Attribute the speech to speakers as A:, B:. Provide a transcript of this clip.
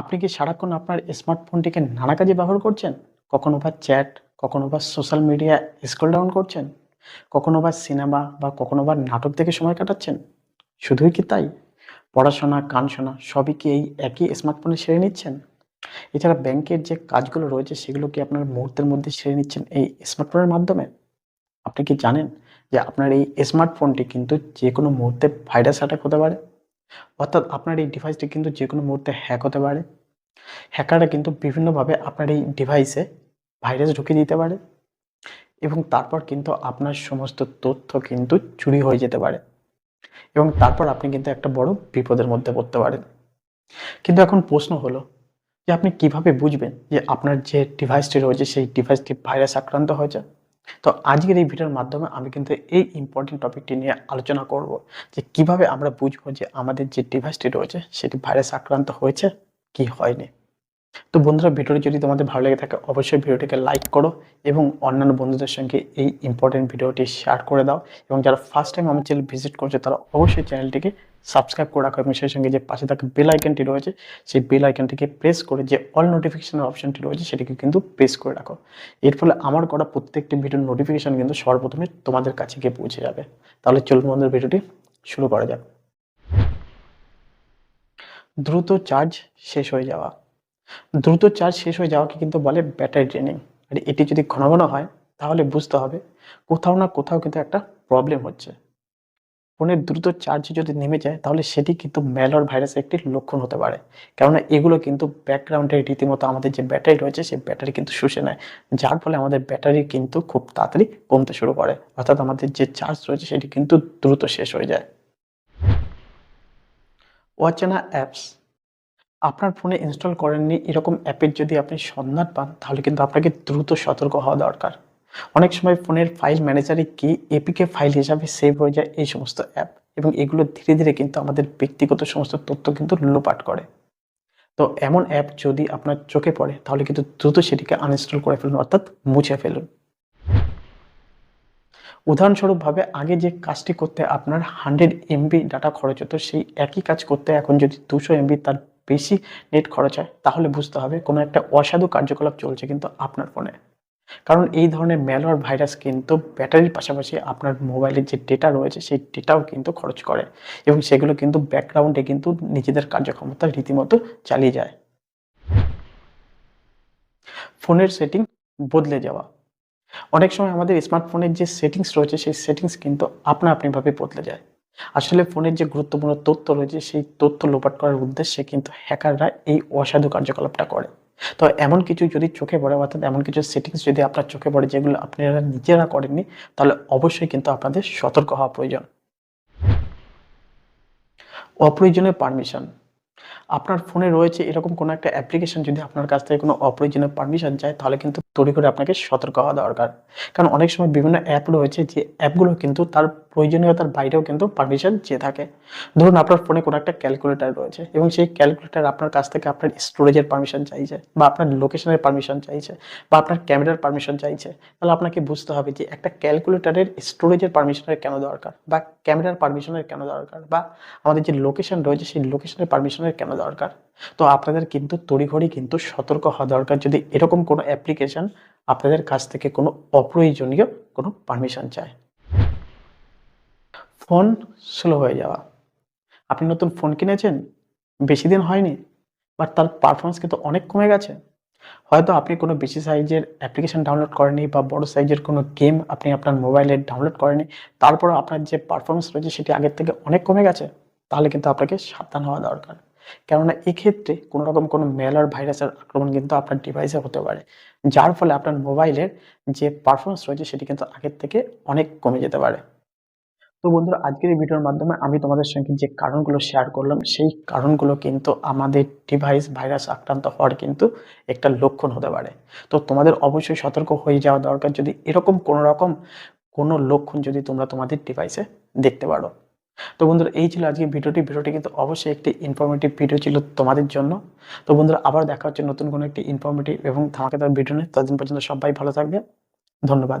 A: আপনি কি সারাক্ষণ আপনার স্মার্টফোনটিকে নানা কাজে ব্যবহার করছেন? কখনো বা চ্যাট, কখনো বা সোশ্যাল মিডিয়া স্ক্রল ডাউন করছেন? কখনো বা সিনেমা বা কখনো বা নাটক দেখে সময় কাটাচ্ছেন? শুধুই কি তাই? পড়াশোনা, গান শোনা, সবই কি এই একই স্মার্টফোনে সেরে নিচ্ছেন? এছাড়া ব্যাংকের যে কাজগুলো রয়েছে, সেগুলো কি আপনার মুহূর্তের মধ্যে সেরে নিচ্ছেন এই স্মার্টফোনের মাধ্যমে? আপনি কি জানেন যে আপনার এই স্মার্টফোনটি কিন্তু যে কোনো মুহূর্তে ভাইরাস অ্যাটাক হতে পারে? অর্থাৎ আপনার এই ডিভাইসটি কিন্তু যে কোনো মুহূর্তে হ্যাক হতে পারে। হ্যাকাররা কিন্তু বিভিন্নভাবে আপনার এই ডিভাইসে ভাইরাস ঢুকিয়ে দিতে পারে এবং তারপর কিন্তু আপনার সমস্ত তথ্য কিন্তু চুরি হয়ে যেতে পারে এবং তারপর আপনি কিন্তু একটা বড় বিপদের মধ্যে পড়তে পারেন। কিন্তু এখন প্রশ্ন হলো যে আপনি কীভাবে বুঝবেন যে আপনার যে ডিভাইসটি রয়েছে, সেই ডিভাইসটি ভাইরাস আক্রান্ত হয়েছে? তো আজকের এই ভিডিওর মাধ্যমে আমি কিন্তু এই ইম্পর্টেন্ট টপিকটি নিয়ে আলোচনা করব যে কীভাবে আমরা বুঝব যে আমাদের যে ডিভাইসটি রয়েছে, সেটি ভাইরাস আক্রান্ত হয়েছে, কি হয়নি। তো বন্ধুরা, ভিডিওটি যদি তোমাদের ভালো লেগে থাকে, অবশ্যই ভিডিওটিকে লাইক করো এবং অন্যান্য বন্ধুদের সঙ্গে এই ইম্পর্টেন্ট ভিডিওটি শেয়ার করে দাও এবং যারা ফার্স্ট টাইম আমার চ্যানেল ভিজিট করছে, তারা অবশ্যই চ্যানেলটিকে সাবস্ক্রাইব করে রাখো এবং সেই সঙ্গে যে পাশে থাকা বেল আইকনটি রয়েছে, সেই বেল আইকনটিকে প্রেস করে যে অল নোটিফিকেশনের অপশনটি রয়েছে, সেটিকে কিন্তু প্রেস করে রাখো। এর ফলে আমার করা প্রত্যেকটি ভিডিওর নোটিফিকেশন কিন্তু সর্বপ্রথমে তোমাদের কাছে গিয়ে পৌঁছে যাবে। তাহলে চলুন বন্ধুর, ভিডিওটি শুরু করা যাক। দ্রুত চার্জ শেষ হয়ে যাওয়া। দ্রুত চার্জ শেষ হয়ে যাওয়াকে কিন্তু বলে ব্যাটারি ড্রেনিং। আর এটি যদি ঘন ঘন হয়, তাহলে বুঝতে হবে কোথাও না কোথাও কিন্তু একটা প্রবলেম হচ্ছে। ফোনের দ্রুত চার্জ যদি নেমে যায়, তাহলে সেটি কিন্তু ম্যালর ভাইরাসের একটি লক্ষণ হতে পারে। কেননা এগুলো কিন্তু ব্যাকগ্রাউন্ডে রীতিমতো আমাদের যে ব্যাটারি রয়েছে, সেই ব্যাটারি কিন্তু শুষে নেয়। যার ফলে আমাদের ব্যাটারি কিন্তু খুব তাড়াতাড়ি কমতে শুরু করে। অর্থাৎ আমাদের যে চার্জ রয়েছে, সেটি কিন্তু দ্রুত শেষ হয়ে যায়। অচেনা অ্যাপস আপনার ফোনে ইনস্টল করেননি এরকম অ্যাপের যদি আপনি সন্ধান পান, তাহলে কিন্তু আপনাকে দ্রুত সতর্ক হওয়া দরকার। অনেক সময় ফোনের ফাইল ম্যানেজারে কি এপিকে ফাইল হিসাবে সেভ হয়ে যায় এই সমস্ত অ্যাপ এবং এগুলো ধীরে ধীরে কিন্তু আমাদের ব্যক্তিগত সমস্ত তথ্য কিন্তু লোপাট করে। তো এমন অ্যাপ যদি আপনার চোখে পড়ে, তাহলে কিন্তু দ্রুত সেটিকে আনইনস্টল করে ফেলুন, অর্থাৎ মুছে ফেলুন। উদাহরণস্বরূপভাবে আগে যে কাজটি করতে আপনার হান্ড্রেড এমবি ডাটা খরচ হতো, সেই একই কাজ করতে এখন যদি দুশো এমবি তার বেশি নেট খরচ হয়, তাহলে বুঝতে হবে কোনো একটা অসাধু কার্যকলাপ চলছে কিন্তু আপনার ফোনে। কারণ এই ধরনের ম্যালওয়ার ভাইরাস কিন্তু ব্যাটারির পাশাপাশি আপনার মোবাইলের যে ডেটা রয়েছে, সেই ডেটাও কিন্তু খরচ করে এবং সেগুলো কিন্তু ব্যাকগ্রাউন্ডে কিন্তু নিজেদের কার্যক্ষমতা রীতিমতো চালিয়ে যায়। ফোনের সেটিং বদলে যাওয়া। অনেক সময় আমাদের স্মার্টফোনের যে সেটিংস রয়েছে, সেই সেটিংস কিন্তু আপনা আপনিভাবে বদলে যায়। আসলে ফোনের যে গুরুত্বপূর্ণ তথ্য রয়েছে, সেই তথ্য লোপাট করার উদ্দেশ্যে কিন্তু হ্যাকাররা এই অসাধু কার্যকলাপটা করে। তো এমন কিছু যদি চোখে পড়ে, অর্থাৎ এমন কিছু সেটিংস যদি আপনার চোখে পড়ে যেগুলো আপনারা নিজেরা করেননি, তাহলে অবশ্যই কিন্তু আপনাদের সতর্ক হওয়া প্রয়োজন। অপ্রয়োজনীয় পারমিশন আপনার ফোনে রয়েছে এরকম কোনো একটা অ্যাপ্লিকেশন যদি আপনার কাছ থেকে কোনো অপ্রয়োজনীয় পারমিশন চায়, তাহলে কিন্তু তৈরি করে আপনাকে সতর্ক হওয়া দরকার। কারণ অনেক সময় বিভিন্ন অ্যাপ রয়েছে যে অ্যাপগুলো কিন্তু তার প্রয়োজনীয়তার বাইরেও কিন্তু পারমিশন চেয়ে থাকে। ধরুন আপনার ফোনে কোনো একটা ক্যালকুলেটার রয়েছে এবং সেই ক্যালকুলেটার আপনার কাছ থেকে আপনার স্টোরেজের পারমিশন চাইছে বা আপনার লোকেশনের পারমিশন চাইছে বা আপনার ক্যামেরার পারমিশন চাইছে, তাহলে আপনাকে বুঝতে হবে যে একটা ক্যালকুলেটারের স্টোরেজের পারমিশনের কেন দরকার বা ক্যামেরার পারমিশনের কেন দরকার বা আমাদের যে লোকেশন রয়েছে সেই লোকেশনের পারমিশনের কেন দরকার। তো আপনাদের কিন্তু তড়িঘড়ি কিন্তু সতর্ক হওয়া দরকার। যদি এরকম কোনো অ্যাপ্লিকেশন আপনাদের কাছ থেকে কোনো অপ্রয়োজনীয় কোনো পারমিশন চায়। ফোন স্লো হয়ে যাওয়া। আপনি নতুন ফোন কিনেছেন? বেশি দিন হয়নি? বাট তার পারফরমেন্স কিন্তু অনেক কমে গেছে। হয়তো আপনি কোনো বেশি সাইজের অ্যাপ্লিকেশন ডাউনলোড করেনি বা বড় সাইজের কোনো গেম আপনি আপনার মোবাইলে ডাউনলোড করেনি তারপর আপনার যে পারফরমেন্স রয়েছে সেটি আগের থেকে অনেক কমে গেছে। তাহলে কিন্তু আপনাকে সাবধান হওয়া দরকার। কেননা এক্ষেত্রে কোনো রকম কোনো মেলার ভাইরাসের আক্রমণ কিন্তু আপনার ডিভাইসে হতে পারে। যার ফলে আপনার মোবাইলের যে পারফরমেন্স রয়েছে সেটি কিন্তু আগের থেকে অনেক কমে যেতে পারে। তো বন্ধুরা, আজকের এই ভিডিওর মাধ্যমে আমি তোমাদের সঙ্গে যে কারণগুলো শেয়ার করলাম, সেই কারণগুলো কিন্তু আমাদের ডিভাইস ভাইরাস আক্রান্ত হওয়ার কিন্তু একটা লক্ষণ হতে পারে। তো তোমাদের অবশ্যই সতর্ক হয়ে যাওয়া দরকার যদি এরকম কোনো রকম কোনো লক্ষণ যদি তোমরা তোমাদের ডিভাইসে দেখতে পারো। তো বন্ধুরা, এই ছিল আজকে ভিডিওটি। ভিডিওটি কিন্তু অবশ্যই একটি ইনফরমেটিভ ভিডিও ছিল তোমাদের জন্য। তো বন্ধুরা, আবার দেখা হচ্ছে নতুন কোনো একটি ইনফরমেটিভ এবং ধামাকাদার ভিডিও নিয়ে। ততদিন পর্যন্ত সবাই ভালো থাকবে। ধন্যবাদ।